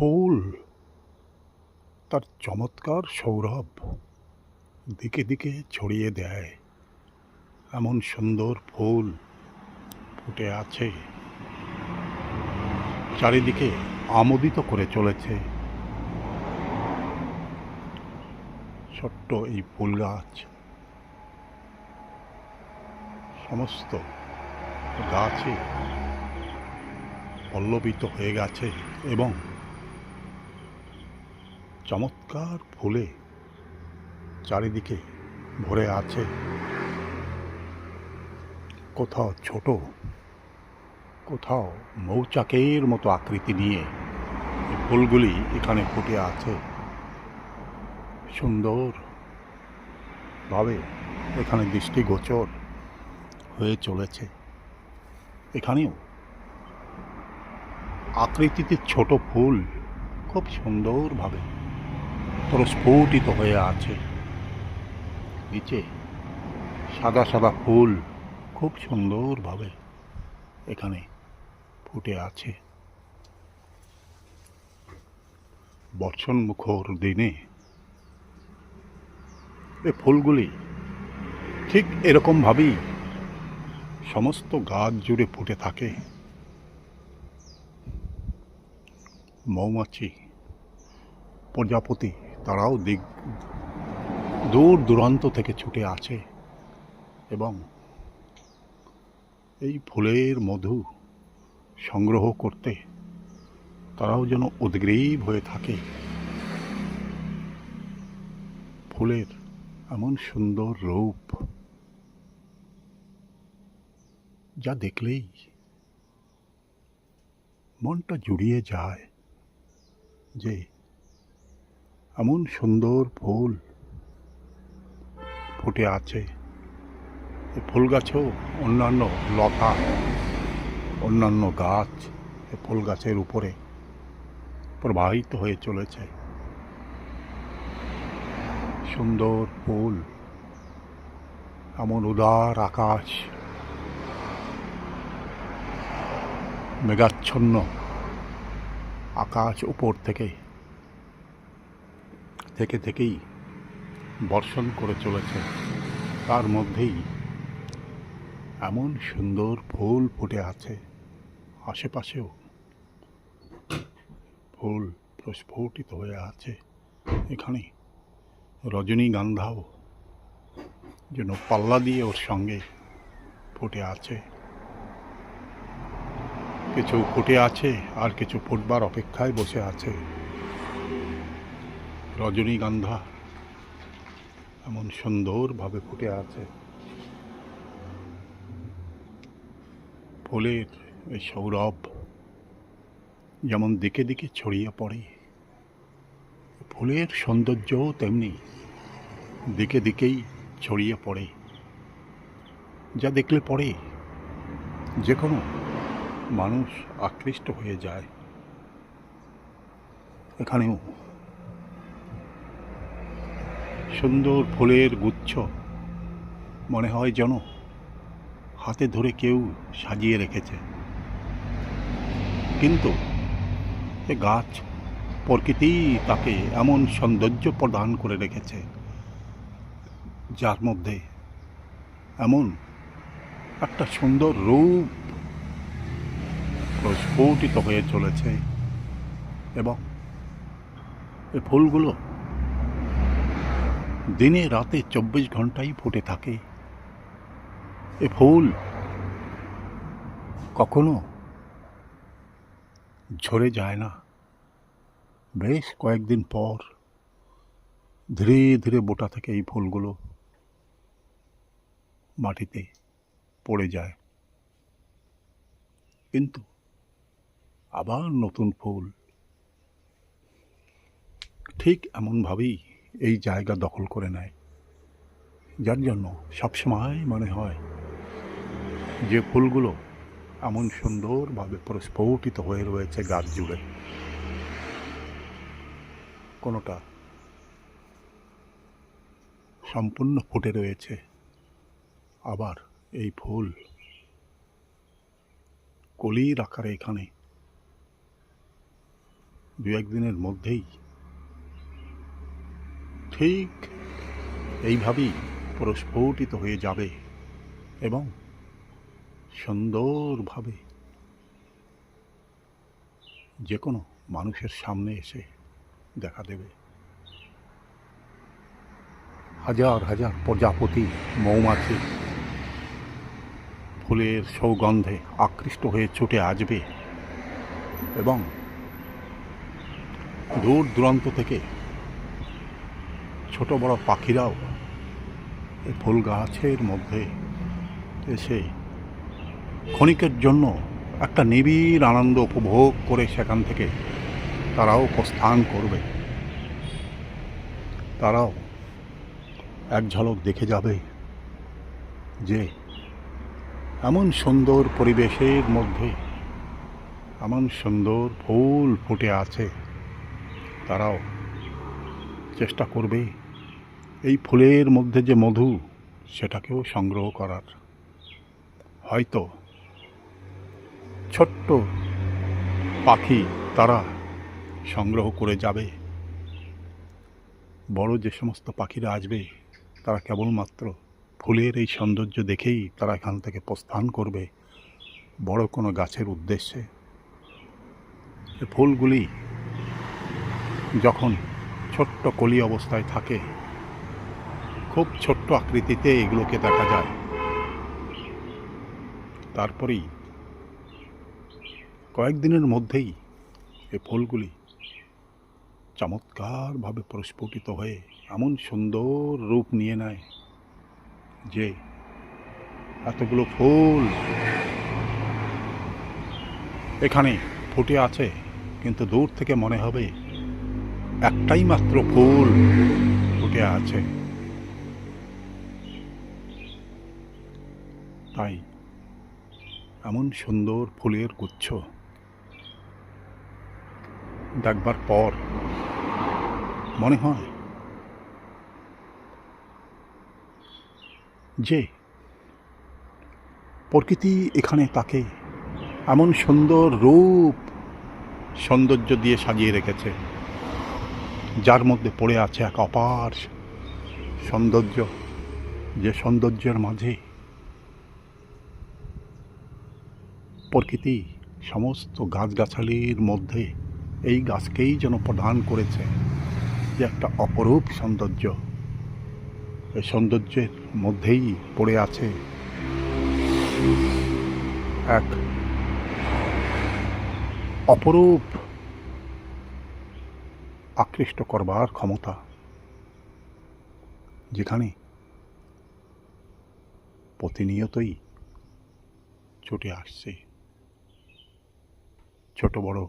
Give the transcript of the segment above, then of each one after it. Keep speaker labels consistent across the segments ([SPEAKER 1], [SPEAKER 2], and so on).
[SPEAKER 1] ফুল তার চমৎকার সৌরভ দিকে দিকে ছড়িয়ে দেয়। এমন সুন্দর ফুল ফুটে আছে। চারিদিকে আমোদিত করে চলেছে। ছোট্ট এই ফুল গাছ। সমস্ত গাছে পল্লবিত হয়ে গেছে এবং চমৎকার ফুলে চারিদিকে ভরে আছে। কোথাও ছোট, কোথাও মৌচাকের মতো আকৃতি নিয়ে ফুলগুলি এখানে ফুটে আছে। সুন্দর ভাবে এখানে দৃষ্টিগোচর হয়ে চলেছে। এখানেও আকৃতিতে ছোট ফুল খুব সুন্দরভাবে প্রস্ফুটিত হয়ে আছে। নিচে সাদা সাদা ফুল, খুব সুন্দরভাবে এখানে ফুটে আছে। বর্ষণ মুখর দিনে এই ফুলগুলি ঠিক এরকমভাবেই সমস্ত গাছ জুড়ে ফুটে থাকে। মৌমাছি, প্রজাপতি তারাও দিক, দূর দূরান্ত থেকে ছুটে আসে এবং এই ফুলের মধু সংগ্রহ করতে তারাও যেন উদ্গ্রীব হয়ে থাকে। ফুলের এমন সুন্দর রূপ যা দেখলেই মনটা জুড়িয়ে যায় যে এমন সুন্দর ফুল ফুটে আছে। ফুল গাছেও অন্যান্য লতা, অন্যান্য গাছ ফুল গাছের উপরে প্রবাহিত হয়ে চলেছে। সুন্দর ফুল, এমন উদার আকাশ, মেঘাচ্ছন্ন আকাশ উপর থেকে থেকে থেকেই বর্ষণ করে চলেছে। তার মধ্যেই এমন সুন্দর ফুল ফুটে আছে আশেপাশেও। ফুল প্রস্ফুটিত হয়ে আছে এখানে। রজনীগন্ধাও যেন পাল্লা দিয়ে ওর সঙ্গে ফুটে আছে। কিছু ফুটে আছে আর কিছু ফুটবার অপেক্ষায় বসে আছে। রজনীগন্ধা। এমন সুন্দরভাবে ফুটে আছে। ফুলের এই সৌরভ যেমন দিকে দিকে ছড়িয়ে পড়ে, ফুলের সৌন্দর্যও তেমনি দিকে দিকেই ছড়িয়ে পড়ে। যা দেখলে পরে যে কোনো মানুষ আকৃষ্ট হয়ে যায়। এখানেও সুন্দর ফুলের গুচ্ছ। মনে হয় যেন হাতে ধরে কেউ সাজিয়ে রেখেছে। কিন্তু এ গাছ প্রকৃতি তাকে এমন সৌন্দর্য প্রদান করে রেখেছে, যার মধ্যে এমন একটা সুন্দর রূপ প্রস্ফুটিত হয়ে চলেছে এবং এই ফুলগুলো দিনে রাতে চব্বিশ ঘন্টাই ফুটে থাকে। এ ফুল কখনো ঝরে যায় না। বেশ কয়েকদিন পর ধীরে ধীরে বোটা থেকে এই ফুলগুলো মাটিতে পড়ে যায়। কিন্তু আবার নতুন ফুল ঠিক এমনভাবেই এই জায়গা দখল করে নেয়। যার জন্য সবসময় মনে হয় যে ফুলগুলো এমন সুন্দরভাবে প্রস্ফুটিত হয়ে রয়েছে গাছ জুড়ে। কোনোটা সম্পূর্ণ ফুটে রয়েছে। আবার এই ফুল কলির আকারে এখানে দু একদিনের মধ্যেই ঠিক এইভাবেই প্রস্ফুটিত হয়ে যাবে এবং সুন্দরভাবে যে কোনো মানুষের সামনে এসে দেখা দেবে। হাজার হাজার প্রজাপতি মৌমাছি ফুলের সৌগন্ধে আকৃষ্ট হয়ে ছুটে আসবে এবং দূর দূরান্ত থেকে ছোট বড় পাখিরাও এই ফুল গাছের মধ্যে এসে ক্ষণিকের জন্য একটা নিবিড় আনন্দ উপভোগ করে সেখান থেকে তারাও প্রস্থান করবে। তারাও এক ঝলক দেখে যাবে যে এমন সুন্দর পরিবেশের মধ্যে, এমন সুন্দর ফুল ফুটে আছে। তারাও চেষ্টা করবে এই ফুলের মধ্যে যে মধু, সেটাকেও সংগ্রহ করার। হয়তো ছোট্ট পাখি তারা সংগ্রহ করে যাবে। বড় যে সমস্ত পাখিরা আসবে, তারা কেবলমাত্র ফুলের এই সৌন্দর্য দেখেই তারা এখান থেকে প্রস্থান করবে, বড় কোনো গাছের উদ্দেশ্যে। ফুলগুলি যখন ছোট্ট কলি অবস্থায় থাকে খুব ছোট্ট আকৃতিতে এগুলোকে দেখা যায়। তারপরেই কয়েকদিনের মধ্যেই এই ফুলগুলি চমৎকারভাবে প্রস্ফুটিত হয়ে এমন সুন্দর রূপ নিয়ে নেয় যে এতগুলো ফুল এখানে ফুটে আছে, কিন্তু দূর থেকে মনে হবে একটাই মাত্র ফুল ফুটে আছে। তাই এমন সুন্দর ফুলের গুচ্ছ দেখবার পর মনে হয় যে প্রকৃতি এখানে তাকে এমন সুন্দর রূপ সৌন্দর্য দিয়ে সাজিয়ে রেখেছে, যার মধ্যে পড়ে আছে এক অপার সৌন্দর্য, যে সৌন্দর্যের মাঝে প্রকৃতি সমস্ত গাছগাছালির মধ্যে এই গাছকেই যেন প্রদান করেছে যে একটা অপরূপ সৌন্দর্য। এই সৌন্দর্যের মধ্যেই পড়ে আছে এক অপরূপ আকৃষ্ট করবার ক্ষমতা, যেখানে প্রতিনিয়তই ছুটে আসছে। ছোট বড়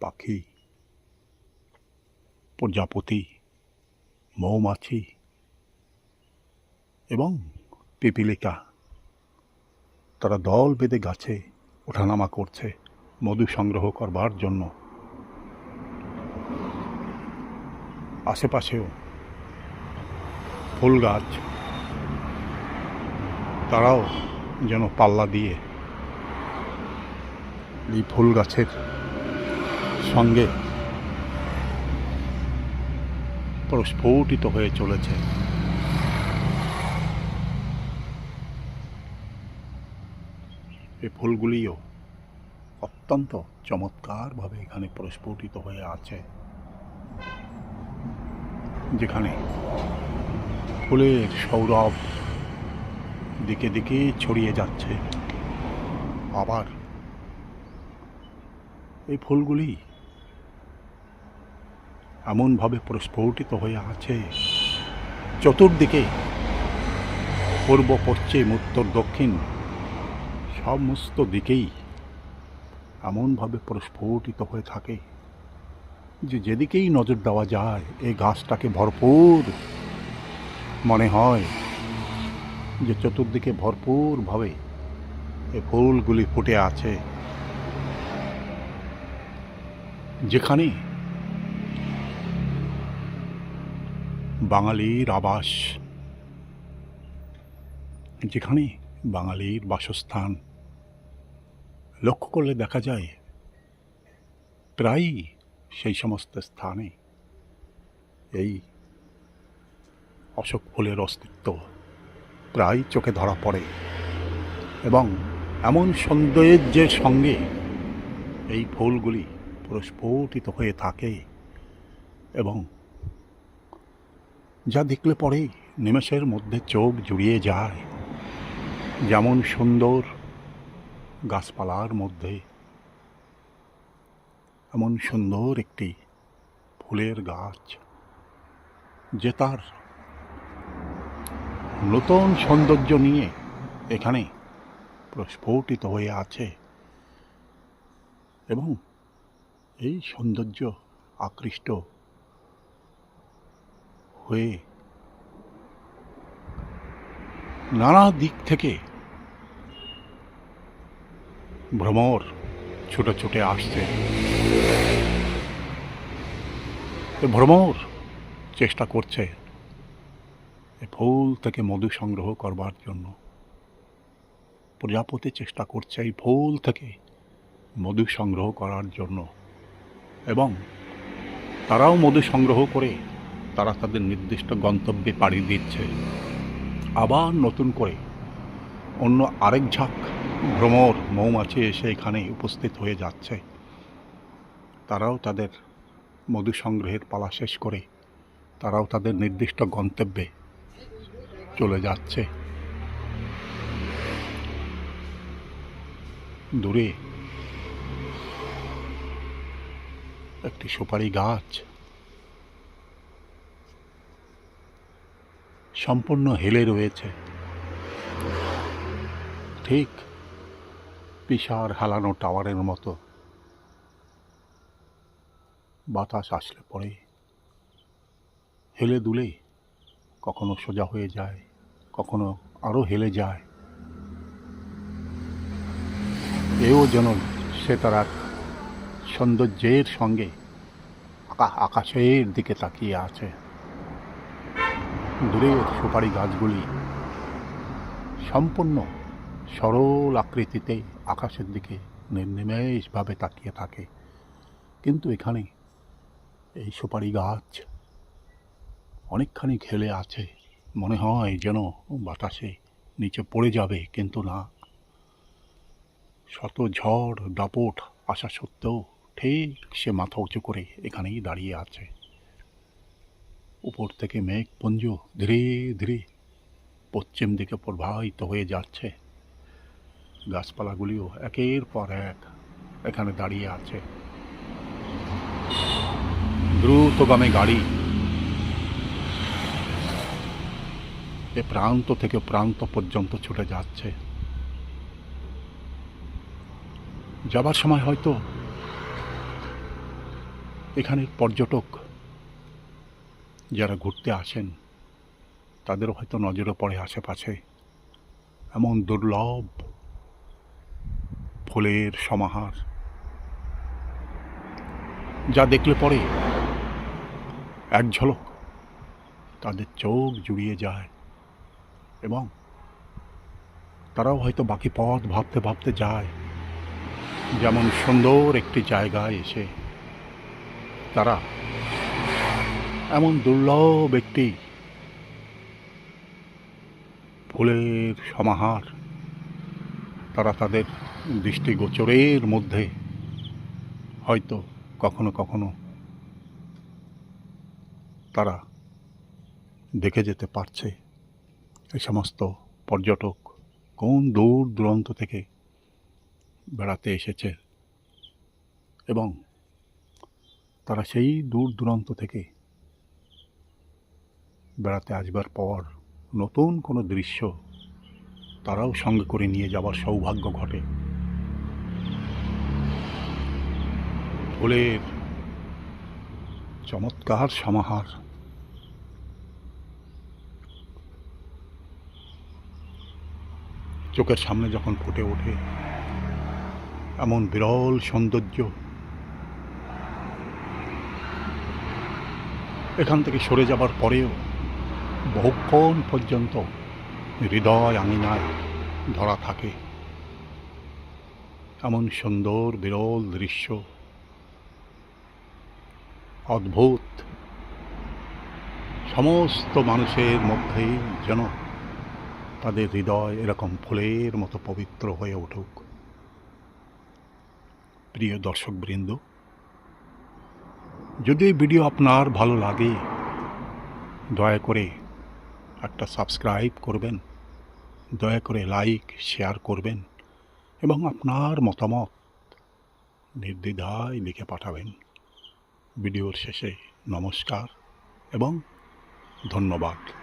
[SPEAKER 1] পাখি, প্রজাপতি, মৌমাছি এবং পিপিলিকা। তারা দল বেঁধে গাছে ওঠানামা করছে মধু সংগ্রহ করবার জন্য। আশেপাশেও ফুল গাছ তারাও যেন পাল্লা দিয়ে এই ফুল গাছের সঙ্গে প্রস্ফুটিত হয়ে চলেছে। এই ফুলগুলিও অত্যন্ত চমৎকারভাবে এখানে প্রস্ফুটিত হয়ে আছে। যেখানে ফুলের সৌরভ দিকে দিকে ছড়িয়ে যাচ্ছে। আবার এই ফুলগুলি এমনভাবে প্রস্ফুটিত হয়ে আছে। চতুর্দিকে পূর্ব, পশ্চিম, উত্তর, দক্ষিণ সমস্ত দিকেই এমনভাবে প্রস্ফুটিত হয়ে থাকে যে যেদিকেই নজর দেওয়া যায়, এই গাছটাকে ভরপুর মনে হয় যে চতুর্দিকে ভরপুরভাবে এই ফুলগুলি ফুটে আছে। যেখানে বাঙালির আবাস, যেখানে বাঙালির বাসস্থান। লক্ষ্য করলে দেখা যায়, প্রায়ই সেই সমস্ত স্থানে এই অশোক ফুলের অস্তিত্ব প্রায় চোখে ধরা পড়ে এবং এমন সৌন্দর্যের সঙ্গে এই ফুলগুলি প্রস্ফুটিত হয়ে থাকে এবং যা দেখলে পরেই নিমেষের মধ্যে চোখ জুড়িয়ে যায়। যেমন সুন্দর গাছপালার মধ্যে, এমন সুন্দর একটি ফুলের গাছ যে তার নতুন সৌন্দর্য নিয়ে এখানে প্রস্ফুটিত হয়ে আছে এবং এই সৌন্দর্য আকৃষ্ট হয়ে নানা দিক থেকে ভ্রমর ছুটে ছুটে আসছে। ভ্রমর চেষ্টা করছে ফুল থেকে মধু সংগ্রহ করবার জন্য। প্রজাপতি চেষ্টা করছে এই ফুল থেকে মধু সংগ্রহ করার জন্য। এবং তারাও মধু সংগ্রহ করে তারা তাদের নির্দিষ্ট গন্তব্যে পাড়ি দিচ্ছে। আবার নতুন করে অন্য আরেক ঝাঁক ভ্রমর মৌমাছি এসে এখানে উপস্থিত হয়ে যাচ্ছে। তারাও তাদের মধু সংগ্রহের পালা শেষ করে তারাও তাদের নির্দিষ্ট গন্তব্যে চলে যাচ্ছে। দূরে একটি সুপারি গাছ। সম্পূর্ণ হেলে রয়েছে। ঠিক বিশাল হেলানো টাওয়ারের মতো। বাতাস আসলে পরে হেলে দুলে কখনো সোজা হয়ে যায়, কখনো আরও হেলে যায়। এও যেন সে তার সৌন্দর্যের সঙ্গে আকা- আকাশের দিকে তাকিয়ে আছে। দূরের সুপারি গাছগুলি সম্পূর্ণ সরল আকৃতিতে আকাশের দিকে নির্নিমেষভাবে তাকিয়ে থাকে। কিন্তু এখানে এই সুপারি গাছ অনেকখানি খেলে আছে। মনে হয় যেন বাতাসে নিচে পড়ে যাবে, কিন্তু না। শত ঝড়, দাপট আসা সত্ত্বেও ঠিক সে মাথা উঁচু করে এখানেই দাঁড়িয়ে আছে। উপর থেকে মেঘ মেঘপুঞ্জ ধীরে ধীরে পশ্চিম দিকে প্রবাহিত হয়ে যাচ্ছে। গাছপালাগুলিও একের পর এক এখানে দাঁড়িয়ে আছে। দ্রুতগামী গাড়ি। এ প্রান্ত থেকে প্রান্ত পর্যন্ত ছুটে যাচ্ছে। যাবার সময় হয়তো এখানে পর্যটক যারা ঘুরতে আসেন, তাদেরও হয়তো নজরে পড়ে আশেপাশে এমন দুর্লভ ফুলের সমাহার যা দেখলে পরে এক ঝলক তাদের চোখ জুড়িয়ে যায় এবং তারাও হয়তো বাকি পথ ভাবতে ভাবতে যায়, যেমন সুন্দর একটি জায়গায় এসে তারা। এমন দুর্লভ ব্যক্তি ফুলের সমাহার, তারা তাদের দৃষ্টিগোচরের মধ্যে হয়তো কখনো কখনো তারা দেখে যেতে পারছে। এই সমস্ত পর্যটক কোন দূর দূরান্ত থেকে বেড়াতে এসেছে? এবং তারা সেই দূর দূরান্ত থেকে বেড়াতে আসবার পর নতুন কোনো দৃশ্য তারাও সঙ্গে করে নিয়ে যাবার সৌভাগ্য ঘটে। ফুলের চমৎকার সমাহার। চোখের সামনে যখন ফুটে ওঠে, এমন বিরল সৌন্দর্য এখান থেকে সরে যাবার পরেও বহুক্ষণ পর্যন্ত হৃদয় আঙিনায় ধরা থাকে। এমন সুন্দর, বিরল দৃশ্য। অদ্ভুত। সমস্ত মানুষের মধ্যেই যেন তাদের হৃদয় এরকম ফুলের মতো পবিত্র হয়ে উঠুক। প্রিয় দর্শকবৃন্দ যদি ভিডিও আপনার ভালো লাগে, দয়া করে একটা সাবস্ক্রাইব করবেন, দয়া করে লাইক, শেয়ার করবেন এবং আপনার মতামত নির্দ্বিধায় লিখে পাঠাবেন। ভিডিওর শেষে নমস্কার এবং ধন্যবাদ।